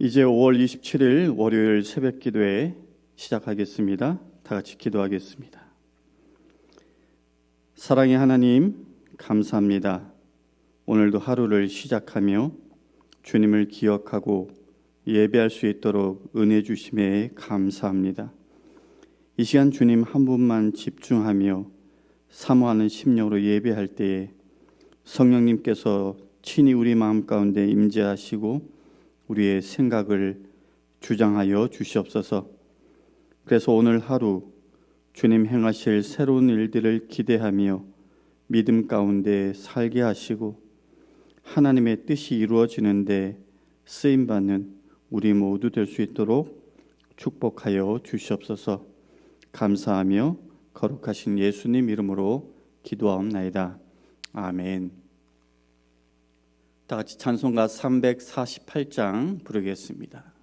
이제 5월 27일 월요일 새벽 기도회 시작하겠습니다. 다 같이 기도하겠습니다. 사랑의 하나님, 감사합니다. 오늘도 하루를 시작하며 주님을 기억하고 예배할 수 있도록 은혜 주심에 감사합니다. 이 시간 주님 한 분만 집중하며 사모하는 심령으로 예배할 때에 성령님께서 친히 우리 마음 가운데 임재하시고 우리의 생각을 주장하여 주시옵소서. 그래서 오늘 하루 주님 행하실 새로운 일들을 기대하며 믿음 가운데 살게 하시고 하나님의 뜻이 이루어지는데 쓰임 받는 우리 모두 될 수 있도록 축복하여 주시옵소서. 감사하며 거룩하신 예수님 이름으로 기도하옵나이다. 아멘. 다 같이 찬송가 348장 부르겠습니다.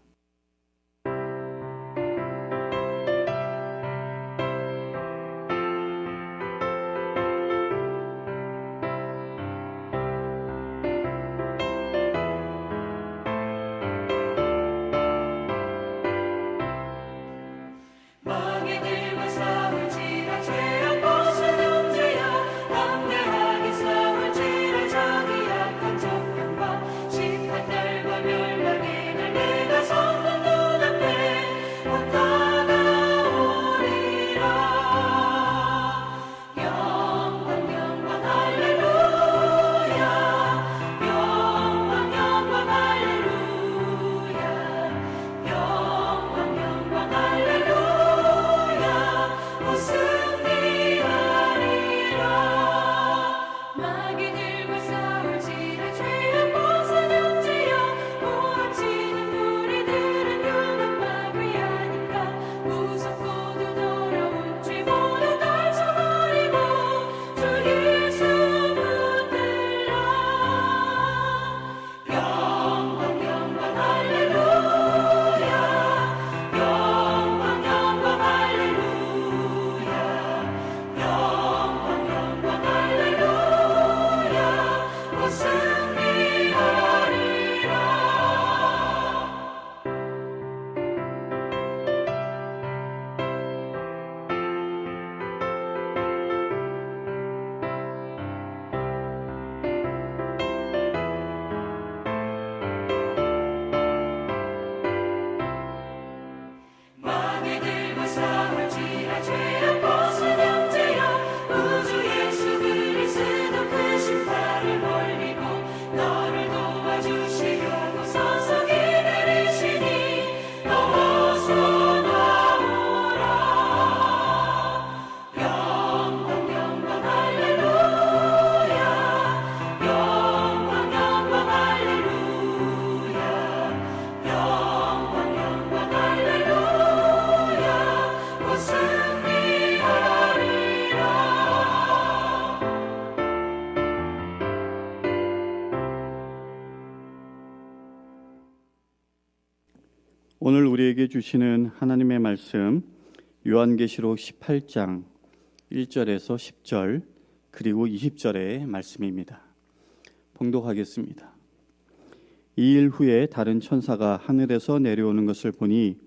오늘 우리에게 주시는 하나님의 말씀 요한계시록 18장 1절에서 10절 그리고 20절의 말씀입니다. 봉독하겠습니다. 이 일 후에 다른 천사가 하늘에서 내려오는 것을 보니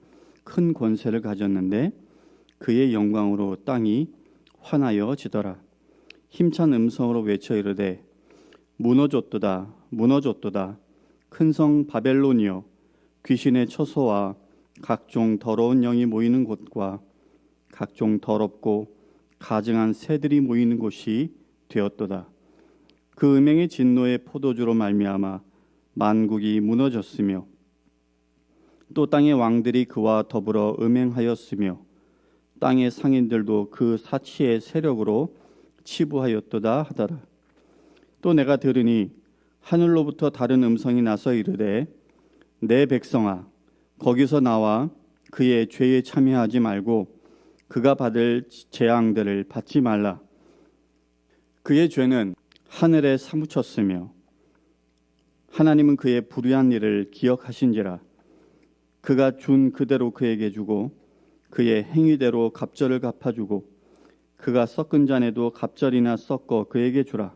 큰 권세를 가졌는데 그의 영광으로 땅이 환하여 지더라. 힘찬 음성으로 외쳐 이르되 무너졌도다 무너졌도다 큰 성 바벨론이여 귀신의 처소와 각종 더러운 영이 모이는 곳과 각종 더럽고 가증한 새들이 모이는 곳이 되었도다. 그 음행의 진노의 포도주로 말미암아 만국이 무너졌으며 또 땅의 왕들이 그와 더불어 음행하였으며 땅의 상인들도 그 사치의 세력으로 치부하였도다 하더라. 또 내가 들으니 하늘로부터 다른 음성이 나서 이르되 내 백성아 거기서 나와 그의 죄에 참여하지 말고 그가 받을 재앙들을 받지 말라. 그의 죄는 하늘에 사무쳤으며 하나님은 그의 불의한 일을 기억하신지라. 그가 준 그대로 그에게 주고 그의 행위대로 갑절을 갚아주고 그가 섞은 잔에도 갑절이나 섞어 그에게 주라.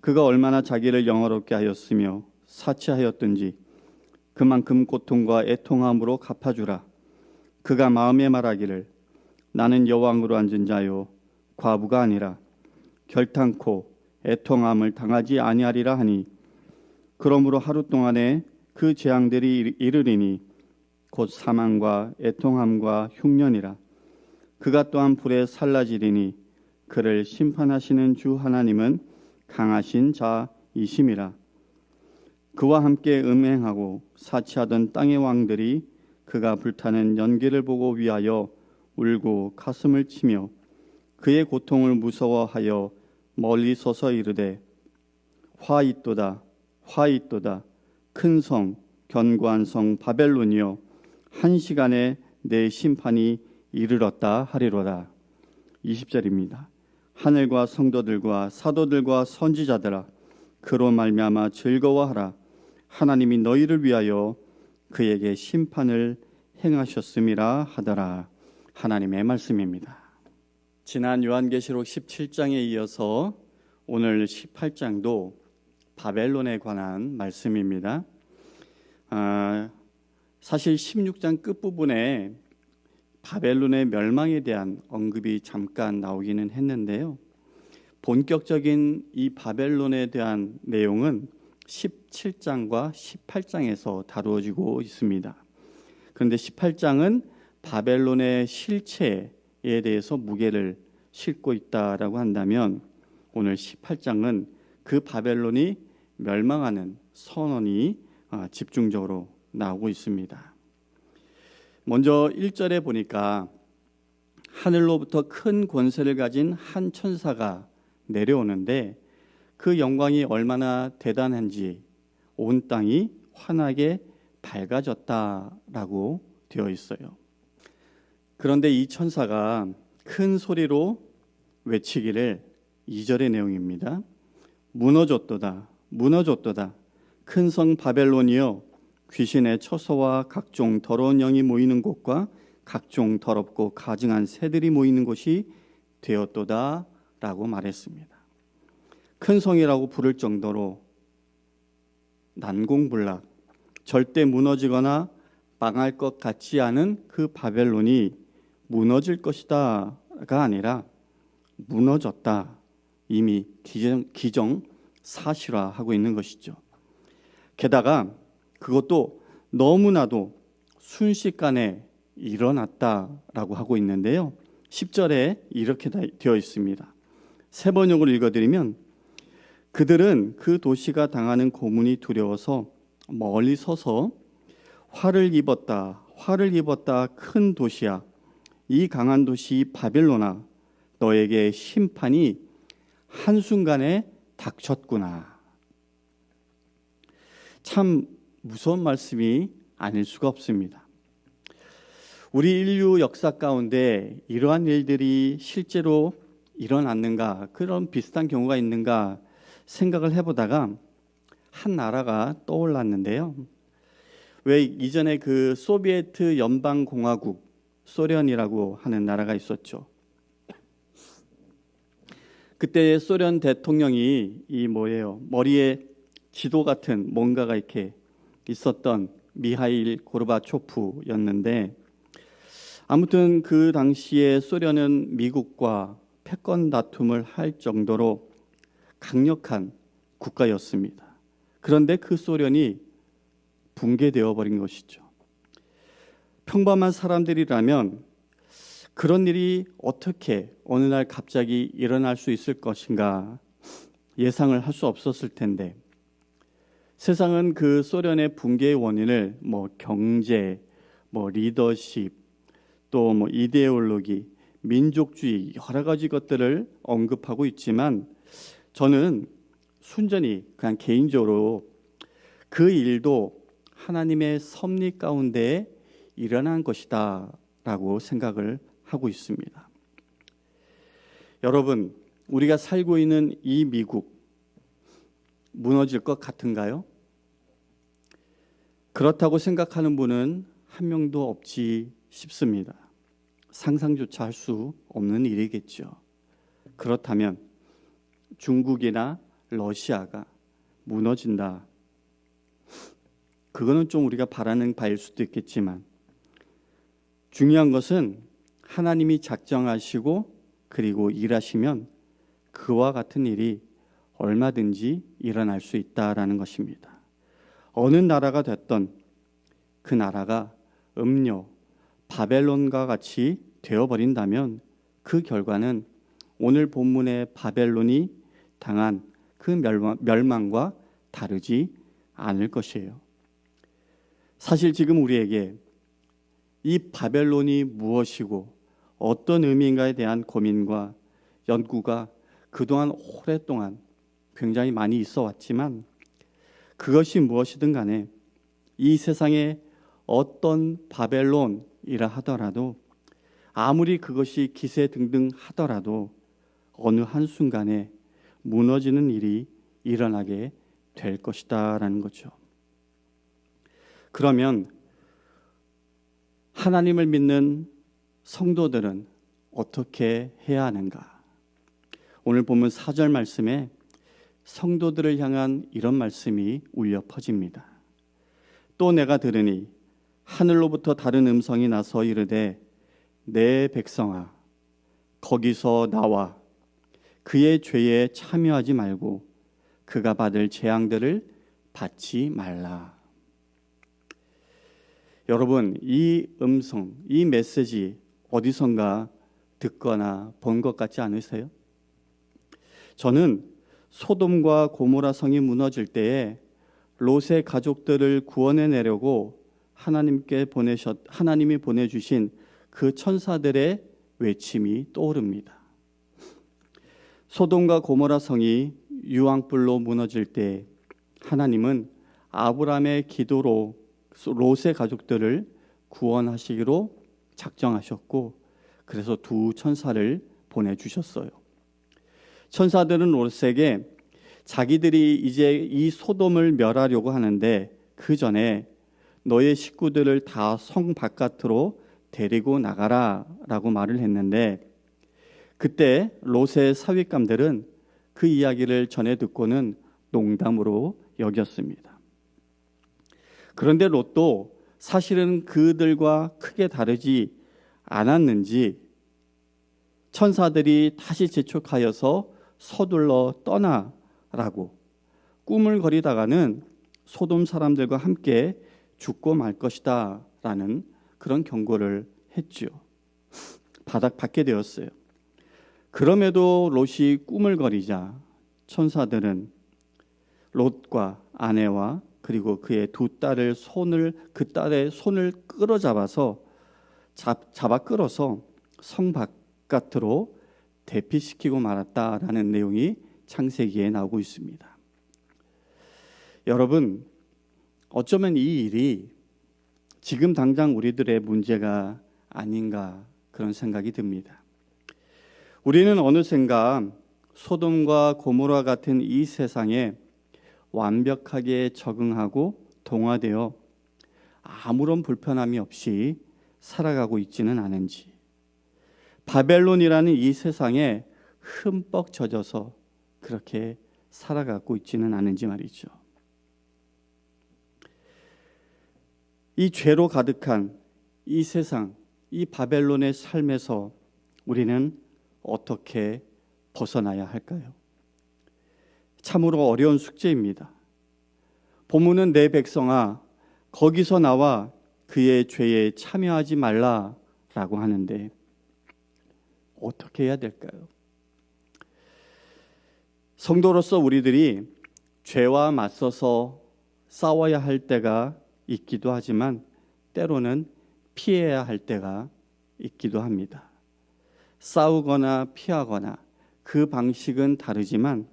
그가 얼마나 자기를 영화롭게 하였으며 사치하였든지 그만큼 고통과 애통함으로 갚아주라. 그가 마음에 말하기를 나는 여왕으로 앉은 자요 과부가 아니라 결탄코 애통함을 당하지 아니하리라 하니 그러므로 하루 동안에 그 재앙들이 이르- 이르리니 곧 사망과 애통함과 흉년이라 그가 또한 불에 살라지리니 그를 심판하시는 주 하나님은 강하신 자이심이라 그와 함께 음행하고 사치하던 땅의 왕들이 그가 불타는 연기를 보고 위하여 울고 가슴을 치며 그의 고통을 무서워하여 멀리 서서 이르되 화 있도다 화 있도다. 큰 성 견고한 성 바벨론이여 한 시간에 내 심판이 이르렀다 하리로다. 20절입니다. 하늘과 성도들과 사도들과 선지자들아 그로 말미암아 즐거워하라 하나님이 너희를 위하여 그에게 심판을 행하셨음이라 하더라 하나님의 말씀입니다. 지난 요한계시록 17장에 이어서 오늘 18장도 바벨론에 관한 말씀입니다. 아, 사실 16장 끝부분에 바벨론의 멸망에 대한 언급이 잠깐 나오기는 했는데요. 본격적인 이 바벨론에 대한 내용은 17장과 18장에서 다루어지고 있습니다. 그런데 18장은 바벨론의 실체에 대해서 무게를 싣고 있다라고 한다면 오늘 18장은 그 바벨론이 멸망하는 선언이 아, 집중적으로 나오고 있습니다. 먼저 1절에 보니까 하늘로부터 큰 권세를 가진 한 천사가 내려오는데 그 영광이 얼마나 대단한지 온 땅이 환하게 밝아졌다라고 되어 있어요. 그런데 이 천사가 큰 소리로 외치기를 2절의 내용입니다. 무너졌도다, 무너졌도다. 큰 성 바벨론이여 귀신의 처소와 각종 더러운 영이 모이는 곳과 각종 더럽고 가증한 새들이 모이는 곳이 되었도다라고 말했습니다. 큰 성이라고 부를 정도로 난공불락, 절대 무너지거나 망할 것 같지 않은 그 바벨론이 무너질 것이다가 아니라 무너졌다. 이미 기정, 기정 사실화하고 있는 것이죠. 게다가 그것도 너무나도 순식간에 일어났다라고 하고 있는데요. 10절에 이렇게 다 되어 있습니다. 세 번역을 읽어드리면 그들은 그 도시가 당하는 고문이 두려워서 멀리 서서 화를 입었다, 화를 입었다, 큰 도시야. 이 강한 도시 바벨로나, 너에게 심판이 한순간에 닥쳤구나. 참 무서운 말씀이 아닐 수가 없습니다. 우리 인류 역사 가운데 이러한 일들이 실제로 일어났는가, 그런 비슷한 경우가 있는가 생각을 해보다가 한 나라가 떠올랐는데요. 왜 이전에 그 소비에트 연방 공화국 소련이라고 하는 나라가 있었죠. 그때 소련 대통령이 이 뭐예요? 머리에 지도 같은 뭔가가 이렇게 있었던 미하일 고르바초프였는데 아무튼 그 당시에 소련은 미국과 패권 다툼을 할 정도로 강력한 국가였습니다. 그런데 그 소련이 붕괴되어 버린 것이죠. 평범한 사람들이라면 그런 일이 어떻게 어느 날 갑자기 일어날 수 있을 것인가 예상을 할 수 없었을 텐데 세상은 그 소련의 붕괴의 원인을 뭐 경제, 뭐 리더십, 또 뭐 이데올로기, 민족주의 여러 가지 것들을 언급하고 있지만 저는 순전히 그냥 개인적으로 그 일도 하나님의 섭리 가운데 일어난 것이다 라고 생각을 하고 있습니다. 여러분, 우리가 살고 있는 이 미국 무너질 것 같은가요? 그렇다고 생각하는 분은 한 명도 없지 싶습니다. 상상조차 할 수 없는 일이겠죠. 그렇다면 중국이나 러시아가 무너진다. 그거는 좀 우리가 바라는 바일 수도 있겠지만 중요한 것은 하나님이 작정하시고 그리고 일하시면 그와 같은 일이 얼마든지 일어날 수 있다라는 것입니다. 어느 나라가 됐던 그 나라가 음료, 바벨론과 같이 되어 버린다면 그 결과는 오늘 본문의 바벨론이 당한 그 멸망, 멸망 과 다르지 않을 것이에요. 사실 지금 우리에게 이 바벨론이 무엇이고 어떤 의미인가에 대한 고민과 연구가 그동안 오랫동안 굉장히 많이 있어 왔지만 그것이 무엇이든 간에 이 세상에 어떤 바벨론이라 하더라도 아무리 그것이 기세 등등 하더라도 어느 한순간에 무너지는 일이 일어나게 될 것이다라는 거죠. 그러면 하나님을 믿는 성도들은 어떻게 해야 하는가? 오늘 보면 4절 말씀에 성도들을 향한 이런 말씀이 울려 퍼집니다. 또 내가 들으니 하늘로부터 다른 음성이 나서 이르되 내 백성아 거기서 나와 그의 죄에 참여하지 말고 그가 받을 재앙들을 받지 말라. 여러분, 이 음성, 이 메시지 어디선가 듣거나 본 것 같지 않으세요? 저는 소돔과 고모라 성이 무너질 때에 롯의 가족들을 구원해 내려고 하나님께 보내셨 하나님이 보내 주신 그 천사들의 외침이 떠오릅니다. 소돔과 고모라 성이 유황불로 무너질 때 하나님은 아브라함의 기도로 롯의 가족들을 구원하시기로 작정하셨고 그래서 두 천사를 보내 주셨어요. 천사들은 롯에게 자기들이 이제 이 소돔을 멸하려고 하는데 그 전에 너의 식구들을 다 성 바깥으로 데리고 나가라라고 말을 했는데 그때 롯의 사윗감들은 그 이야기를 전해 듣고는 농담으로 여겼습니다. 그런데 롯도 사실은 그들과 크게 다르지 않았는지 천사들이 다시 재촉하여서 서둘러 떠나라고 꿈을 거리다가는 소돔 사람들과 함께 죽고 말 것이다 라는 그런 경고를 했지요. 바닥 받게 되었어요. 그럼에도 롯이 꿈을 거리자 천사들은 롯과 아내와 그리고 그의 두 딸을 손을 그 딸의 손을 끌어잡아서 잡, 잡아 끌어서 성 바깥으로 대피시키고 말았다라는 내용이 창세기에 나오고 있습니다. 여러분 어쩌면 이 일이 지금 당장 우리들의 문제가 아닌가 그런 생각이 듭니다. 우리는 어느샌가 소돔과 고모라 같은 이 세상에 완벽하게 적응하고 동화되어 아무런 불편함이 없이 살아가고 있지는 않은지 바벨론이라는 이 세상에 흠뻑 젖어서 그렇게 살아가고 있지는 않은지 말이죠. 이 죄로 가득한 이 세상, 이 바벨론의 삶에서 우리는 어떻게 벗어나야 할까요? 참으로 어려운 숙제입니다. 본문은 내 백성아 거기서 나와 그의 죄에 참여하지 말라라고 하는데 어떻게 해야 될까요? 성도로서 우리들이 죄와 맞서서 싸워야 할 때가 있기도 하지만 때로는 피해야 할 때가 있기도 합니다. 싸우거나 피하거나 그 방식은 다르지만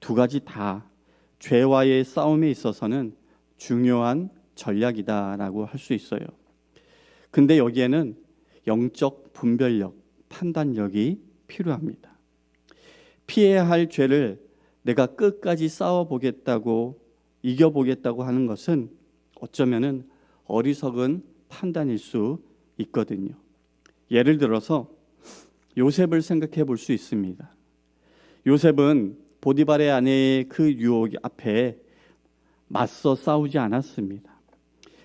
두 가지 다 죄와의 싸움에 있어서는 중요한 전략이다라고 할 수 있어요. 근데 여기에는 영적 분별력, 판단력이 필요합니다. 피해야 할 죄를 내가 끝까지 싸워보겠다고 이겨보겠다고 하는 것은 어쩌면은 어리석은 판단일 수 있거든요. 예를 들어서 요셉을 생각해 볼 수 있습니다. 요셉은 보디발의 아내의 그 유혹 앞에 맞서 싸우지 않았습니다.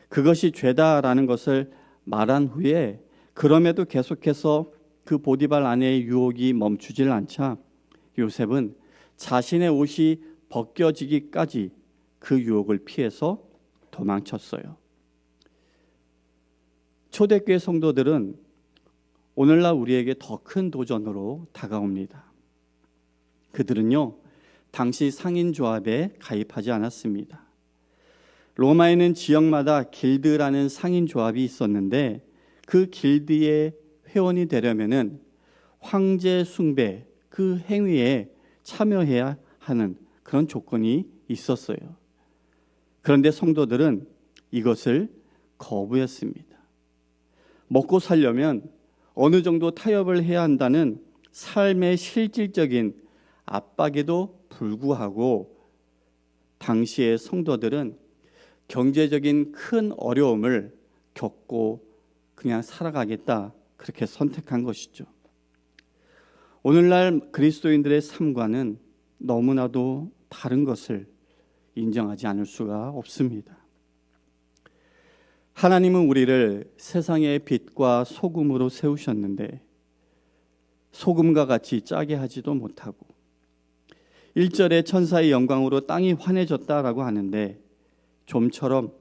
그것이 죄다라는 것을 말한 후에 그럼에도 계속해서 그 보디발 아내의 유혹이 멈추질 않자 요셉은 자신의 옷이 벗겨지기까지 그 유혹을 피해서 도망쳤어요. 초대교회 성도들은 오늘날 우리에게 더 큰 도전으로 다가옵니다. 그들은요, 당시 상인 조합에 가입하지 않았습니다. 로마에는 지역마다 길드라는 상인 조합이 있었는데 그 길드의 회원이 되려면은 황제 숭배 그 행위에 참여해야 하는 그런 조건이 있었어요. 그런데 성도들은 이것을 거부했습니다. 먹고 살려면 어느 정도 타협을 해야 한다는 삶의 실질적인 압박에도 불구하고 당시의 성도들은 경제적인 큰 어려움을 겪고 그냥 살아가겠다 그렇게 선택한 것이죠. 오늘날 그리스도인들의 삶과는 너무나도 다른 것을 인정하지 않을 수가 없습니다. 하나님은 우리를 세상의 빛과 소금으로 세우셨는데 소금과 같이 짜게 하지도 못하고 1절에 천사의 영광으로 땅이 환해졌다라고 하는데 좀처럼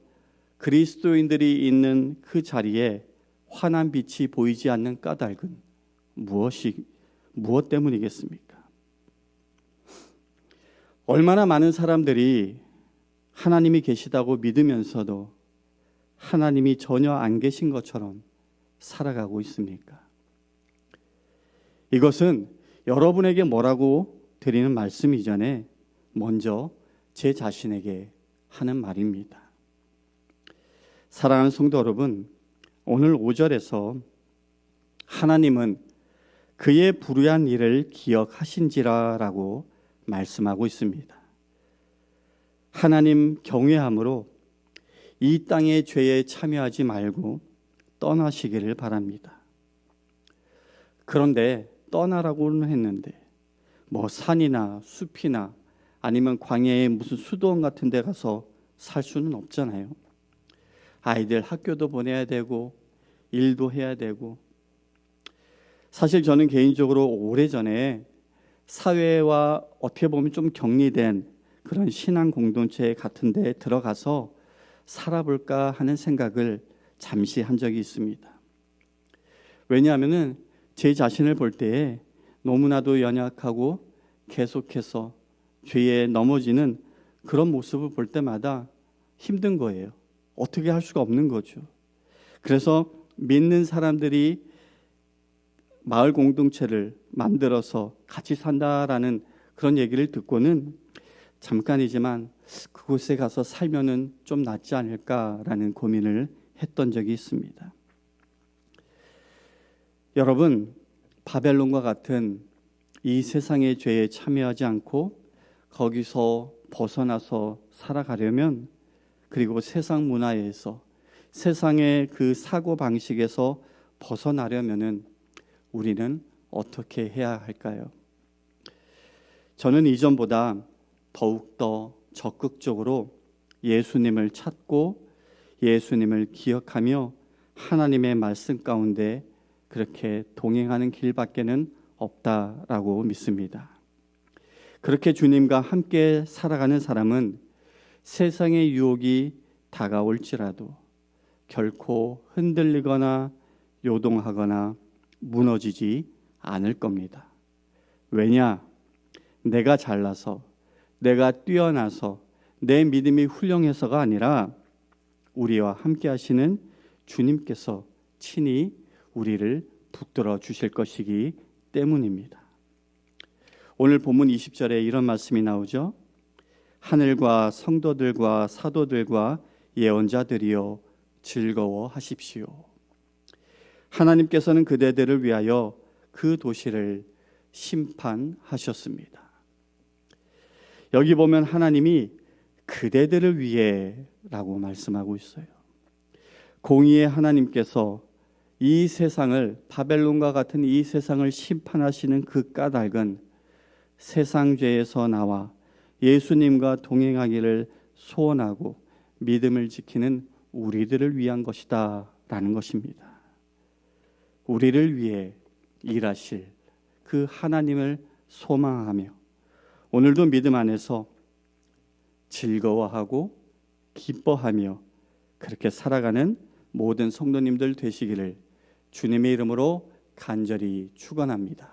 그리스도인들이 있는 그 자리에 환한 빛이 보이지 않는 까닭은 무엇이 무엇 때문이겠습니까? 얼마나 많은 사람들이 하나님이 계시다고 믿으면서도 하나님이 전혀 안 계신 것처럼 살아가고 있습니까? 이것은 여러분에게 뭐라고 드리는 말씀 이전에 먼저 제 자신에게 하는 말입니다. 사랑하는 성도 여러분, 오늘 5절에서 하나님은 그의 불의한 일을 기억하신지라라고 말씀하고 있습니다. 하나님 경외함으로 이 땅의 죄에 참여하지 말고 떠나시기를 바랍니다. 그런데 떠나라고는 했는데 뭐 산이나 숲이나 아니면 광야에 무슨 수도원 같은 데 가서 살 수는 없잖아요. 아이들 학교도 보내야 되고 일도 해야 되고 사실 저는 개인적으로 오래전에 사회와 어떻게 보면 좀 격리된 그런 신앙 공동체 같은 데 들어가서 살아볼까 하는 생각을 잠시 한 적이 있습니다. 왜냐하면은 제 자신을 볼 때에 너무나도 연약하고 계속해서 죄에 넘어지는 그런 모습을 볼 때마다 힘든 거예요. 어떻게 할 수가 없는 거죠. 그래서 믿는 사람들이 마을 공동체를 만들어서 같이 산다라는 그런 얘기를 듣고는 잠깐이지만 그곳에 가서 살면은 좀 낫지 않을까라는 고민을 했던 적이 있습니다. 여러분, 바벨론과 같은 이 세상의 죄에 참여하지 않고 거기서 벗어나서 살아가려면 그리고 세상 문화에서 세상의 그 사고 방식에서 벗어나려면은 우리는 어떻게 해야 할까요? 저는 이전보다 더욱더 적극적으로 예수님을 찾고 예수님을 기억하며 하나님의 말씀 가운데 그렇게 동행하는 길밖에는 없다라고 믿습니다. 그렇게 주님과 함께 살아가는 사람은 세상의 유혹이 다가올지라도 결코 흔들리거나 요동하거나 무너지지 않을 겁니다. 왜냐? 내가 잘나서, 내가 뛰어나서, 내 믿음이 훌륭해서가 아니라 우리와 함께 하시는 주님께서 친히 우리를 붙들어 주실 것이기 때문입니다. 오늘 본문 20절에 이런 말씀이 나오죠. 하늘과 성도들과 사도들과 예언자들이여 즐거워하십시오. 하나님께서는 그대들을 위하여 그 도시를 심판하셨습니다. 여기 보면 하나님이 그대들을 위해라고 말씀하고 있어요. 공의의 하나님께서 이 세상을 바벨론과 같은 이 세상을 심판하시는 그 까닭은 세상 죄에서 나와 예수님과 동행하기를 소원하고 믿음을 지키는 우리들을 위한 것이다라는 것입니다. 우리를 위해 일하실 그 하나님을 소망하며 오늘도 믿음 안에서 즐거워하고 기뻐하며 그렇게 살아가는 모든 성도님들 되시기를 주님의 이름으로 간절히 축원합니다.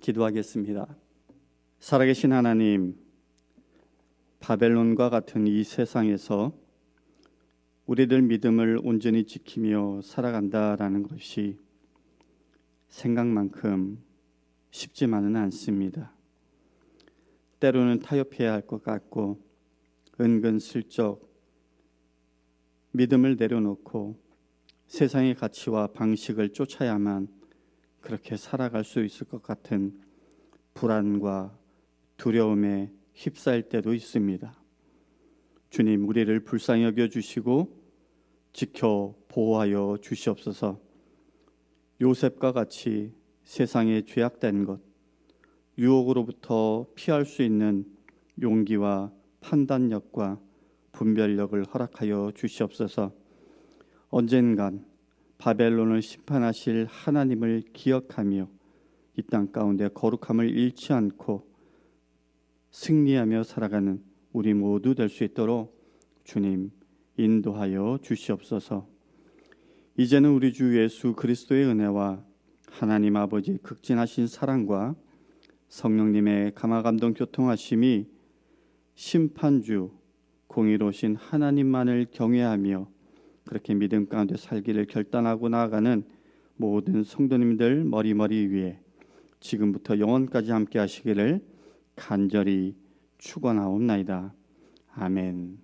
기도하겠습니다. 살아계신 하나님, 바벨론과 같은 이 세상에서 우리들 믿음을 온전히 지키며 살아간다라는 것이 생각만큼 쉽지만은 않습니다. 때로는 타협해야 할 것 같고 은근슬쩍 믿음을 내려놓고 세상의 가치와 방식을 쫓아야만 그렇게 살아갈 수 있을 것 같은 불안과 두려움에 휩싸일 때도 있습니다. 주님, 우리를 불쌍히 여겨 주시고 지켜 보호하여 주시옵소서. 요셉과 같이 세상에 죄악된 것, 유혹으로부터 피할 수 있는 용기와 판단력과 분별력을 허락하여 주시옵소서. 언젠간 바벨론을 심판하실 하나님을 기억하며 이 땅 가운데 거룩함을 잃지 않고 승리하며 살아가는 우리 모두 될 수 있도록 주님 인도하여 주시옵소서. 이제는 우리 주 예수 그리스도의 은혜와 하나님 아버지 극진하신 사랑과 성령님의 감화감동 교통하심이 심판주 공의로우신 하나님만을 경외하며 그렇게 믿음 가운데 살기를 결단하고 나아가는 모든 성도님들 머리머리 위에 지금부터 영원까지 함께 하시기를 간절히 축원하옵나이다. 아멘.